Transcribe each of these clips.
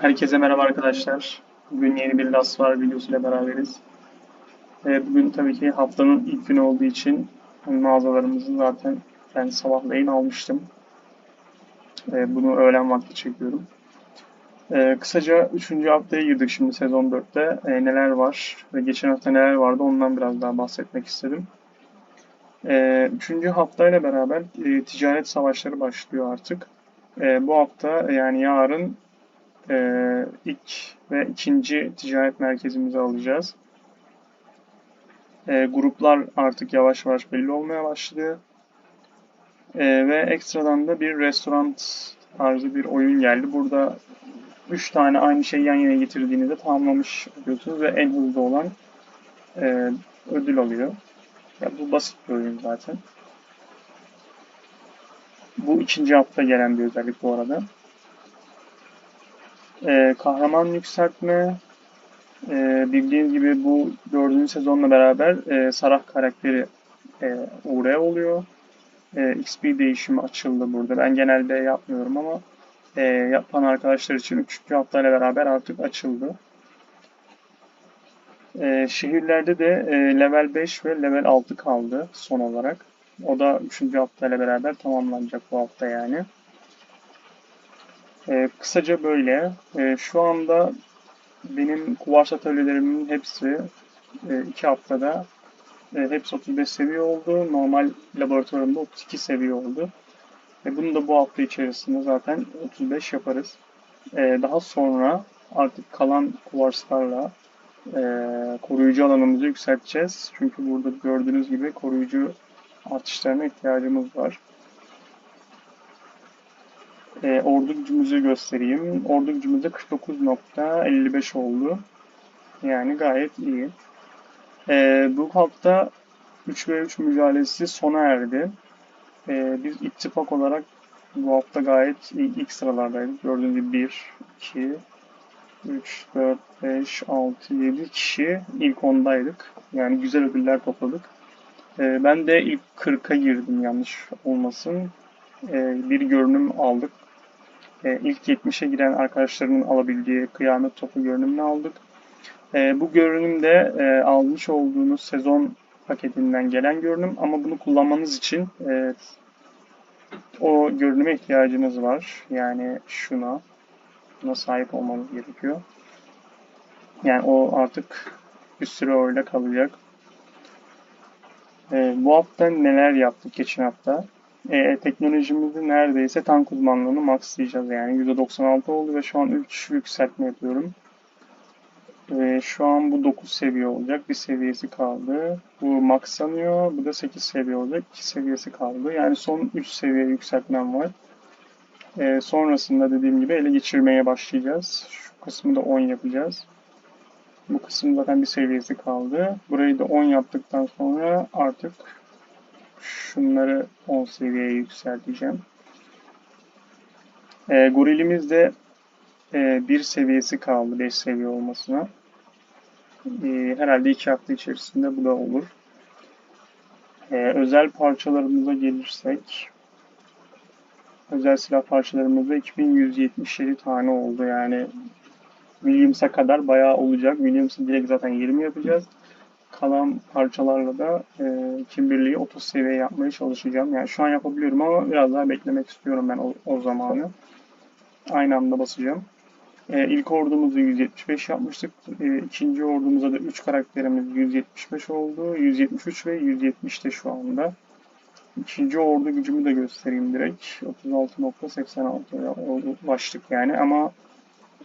Herkese merhaba arkadaşlar. Bugün yeni bir Last var videosuyla beraberiz. Ee, bugün tabii ki haftanın ilk günü olduğu için mağazalarımızı zaten ben sabahleyin almıştım. Ee, bunu öğlen vakti çekiyorum. Ee, kısaca 3. haftaya girdik şimdi sezon 4'te. Ee, neler var ve geçen hafta neler vardı ondan biraz daha bahsetmek istedim. Ee, üçüncü haftayla beraber e, ticaret savaşları başlıyor artık. Ee, bu hafta yani yarın e, ilk ve ikinci ticaret merkezimizi alacağız. E, gruplar artık yavaş yavaş belli olmaya başladı. E, ve ekstradan da bir restoran tarzı bir oyun geldi. Burada 3 tane aynı şeyi yan yana getirdiğinizde tamamlamış oluyorsunuz ve en hızlı olan e, ödül alıyor. Ya bu basit bir oyun zaten. Bu ikinci hafta gelen bir özellik bu arada. Ee, kahraman yükseltme e, bildiğiniz gibi bu dördüncü sezonla beraber e, Sarah karakteri e, uğraya oluyor. E, XP değişimi açıldı burada. Ben genelde yapmıyorum ama e, yapan arkadaşlar için 3. haftayla beraber artık açıldı. E, şehirlerde de e, level 5 ve level 6 kaldı son olarak. O da 3. haftayla beraber tamamlanacak bu hafta yani. E, kısaca böyle. E, şu anda benim kuvars atölyelerimin hepsi e, iki haftada e, hepsi 35 seviye oldu. Normal laboratuvarımda 32 seviye oldu. Ve bunu da bu hafta içerisinde zaten 35 yaparız. E, daha sonra artık kalan kuvarslarla e, koruyucu alanımızı yükselteceğiz. Çünkü burada gördüğünüz gibi koruyucu artışlarına ihtiyacımız var. E, ordu gücümüzü göstereyim. Ordu gücümüzde 49.55 oldu. Yani gayet iyi. E, bu hafta 3 ve 3 mücadelesi sona erdi. E, biz ittifak olarak bu hafta gayet ilk sıralardaydık. Gördüğünüz gibi 1, 2, 3, 4, 5, 6, 7 kişi ilk ondaydık. Yani güzel ödüller topladık. E, ben de ilk 40'a girdim yanlış olmasın. E, bir görünüm aldık. E, ilk 70'e giren arkadaşlarının alabildiği kıyamet topu görünümünü aldık. E, bu görünüm de e, almış olduğunuz sezon paketinden gelen görünüm ama bunu kullanmanız için e, o görünüme ihtiyacınız var. Yani şuna, buna sahip olmanız gerekiyor. Yani o artık bir süre öyle kalacak. E, bu hafta neler yaptık geçen hafta? E, teknolojimizi neredeyse tank uzmanlığını maxlayacağız yani. %96 oldu ve şu an 3 yükseltme yapıyorum. E, şu an bu 9 seviye olacak. Bir seviyesi kaldı. Bu maxlanıyor. Bu da 8 seviye olacak. 2 seviyesi kaldı. Yani son 3 seviye yükseltmem var. E, sonrasında dediğim gibi ele geçirmeye başlayacağız. Şu kısmı da 10 yapacağız. Bu kısım zaten bir seviyesi kaldı. Burayı da 10 yaptıktan sonra artık Şunları 10 seviyeye yükselteceğim. E, gorilimiz de e, bir seviyesi kaldı 5 seviye olmasına. E, herhalde 2 hafta içerisinde bu da olur. E, özel parçalarımıza gelirsek özel silah parçalarımızda 2177 tane oldu. Yani Williams'a kadar bayağı olacak. Williams'ı direkt zaten 20 yapacağız kalan parçalarla da e, Kimberley'i 30 seviye yapmaya çalışacağım. Yani şu an yapabiliyorum ama biraz daha beklemek istiyorum ben o, o zamanı. Aynı anda basacağım. E, ilk ordumuzu 175 yapmıştık. E, ikinci ordumuza da 3 karakterimiz 175 oldu. 173 ve 170 de şu anda. İkinci ordu gücümü de göstereyim direkt. 36.86 ulaştık yani ama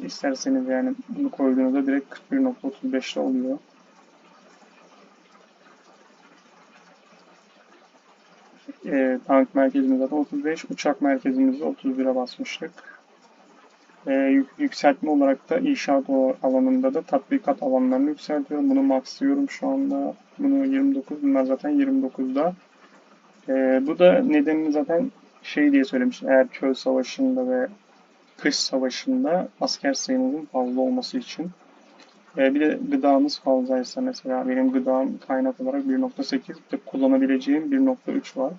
isterseniz yani bunu koyduğunuzda direkt 41.35'te oluyor. E, tank merkezimiz zaten 35. Uçak merkezimizde 31'e basmıştık. E, yük, yükseltme olarak da inşaat alanında da tatbikat alanlarını yükseltiyorum. Bunu maxlıyorum şu anda. Bunu 29. Bunlar zaten 29'da. E, bu da nedenini zaten şey diye söylemiştim. Eğer çöl savaşında ve kış savaşında asker sayımızın fazla olması için. E, bir de gıdamız fazlaysa mesela benim gıdam kaynak olarak 1.8 de kullanabileceğim 1.3 var.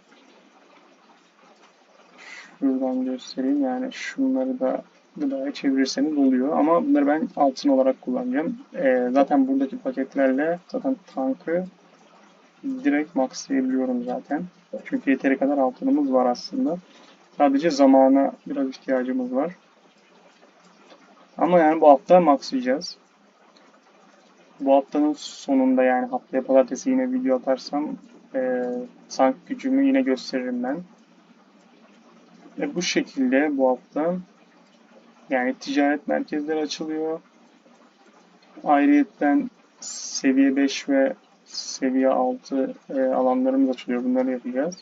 Şuradan göstereyim yani şunları da gıdaya çevirirseniz oluyor. Ama bunları ben altın olarak kullanacağım. Ee, zaten buradaki paketlerle zaten tankı direkt maxlayabiliyorum zaten. Çünkü yeteri kadar altınımız var aslında. Sadece zamana biraz ihtiyacımız var. Ama yani bu hafta maxlayacağız. Bu haftanın sonunda yani haftaya pazartesi yine video atarsam e, tank gücümü yine gösteririm ben. Ve bu şekilde bu hafta yani ticaret merkezleri açılıyor. Ayrıyetten seviye 5 ve seviye 6 e, alanlarımız açılıyor. Bunları yapacağız.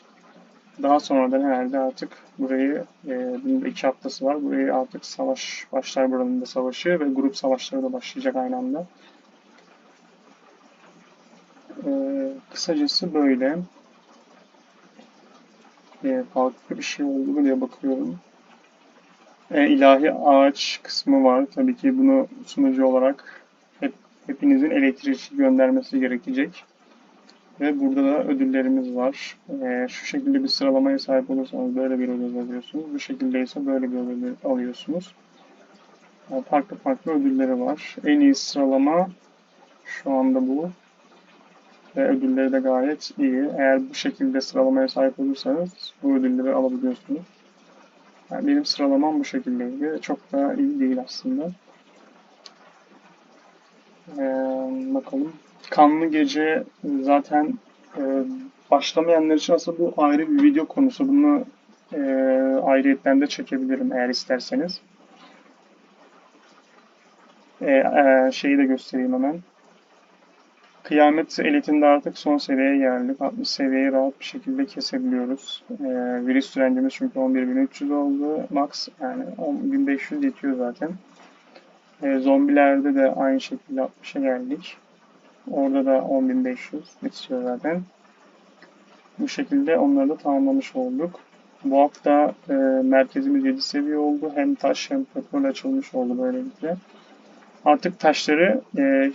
Daha sonradan herhalde artık burayı, e, bunun iki haftası var. Burayı artık savaş başlar buranın da savaşı ve grup savaşları da başlayacak aynı anda. E, kısacası böyle. E, farklı bir şey oldu mu diye bakıyorum. E, ilahi ağaç kısmı var. Tabii ki bunu sunucu olarak hep, hepinizin elektrik göndermesi gerekecek. Ve burada da ödüllerimiz var. Ee, şu şekilde bir sıralamaya sahip olursanız böyle bir ödül alıyorsunuz. Bu şekilde ise böyle bir ödül alıyorsunuz. Yani farklı farklı ödülleri var. En iyi sıralama şu anda bu. Ve ödülleri de gayet iyi. Eğer bu şekilde sıralamaya sahip olursanız bu ödülleri alabiliyorsunuz. Yani benim sıralamam bu şekildeydi. Çok da iyi değil aslında. Ee, bakalım. Kanlı Gece zaten e, başlamayanlar için aslında bu ayrı bir video konusu. Bunu e, ayrıyetten de çekebilirim eğer isterseniz. E, e, şeyi de göstereyim hemen. Kıyamet eletinde artık son seviyeye geldik. 60 seviyeyi rahat bir şekilde kesebiliyoruz. E, virüs direncimiz çünkü 11.300 oldu. Max yani 10.500 yetiyor zaten. E, zombilerde de aynı şekilde 60'a geldik. Orada da 10.500 bitiyor zaten. Bu şekilde onları da tamamlamış olduk. Bu hafta e, merkezimiz 7 seviye oldu. Hem taş hem petrol açılmış oldu böylelikle. Artık taşları e,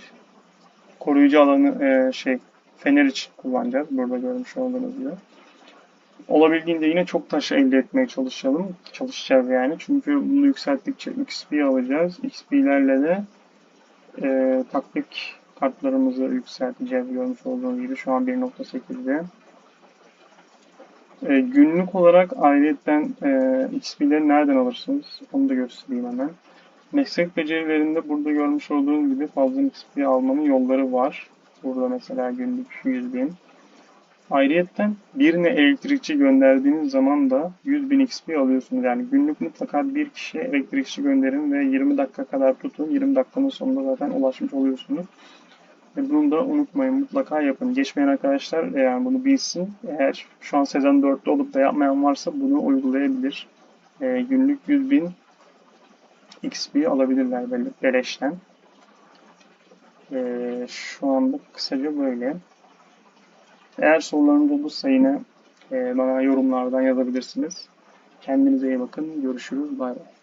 koruyucu alanı e, şey fener için kullanacağız. Burada görmüş olduğunuz gibi. Olabildiğince yine çok taş elde etmeye çalışalım. Çalışacağız yani. Çünkü bunu yükselttikçe XP alacağız. XP'lerle de e, taktik kartlarımızı yükselteceğiz görmüş olduğunuz gibi şu an 1.8'de. E, günlük olarak ayrıyetten e, XP'leri nereden alırsınız? Onu da göstereyim hemen. Meslek becerilerinde burada görmüş olduğunuz gibi fazla XP almanın yolları var. Burada mesela günlük 100 bin. Ayrıyetten birine elektrikçi gönderdiğiniz zaman da 100 bin XP alıyorsunuz. Yani günlük mutlaka bir kişiye elektrikçi gönderin ve 20 dakika kadar tutun. 20 dakikanın sonunda zaten ulaşmış oluyorsunuz. Ve bunu da unutmayın mutlaka yapın. Geçmeyen arkadaşlar yani bunu bilsin. Eğer şu an sezon 4'te olup da yapmayan varsa bunu uygulayabilir. E, günlük 100 bin XP alabilirler beleşten. E, şu anda kısaca böyle. Eğer sorularınız olursa yine e, bana yorumlardan yazabilirsiniz. Kendinize iyi bakın. Görüşürüz. Bay bay.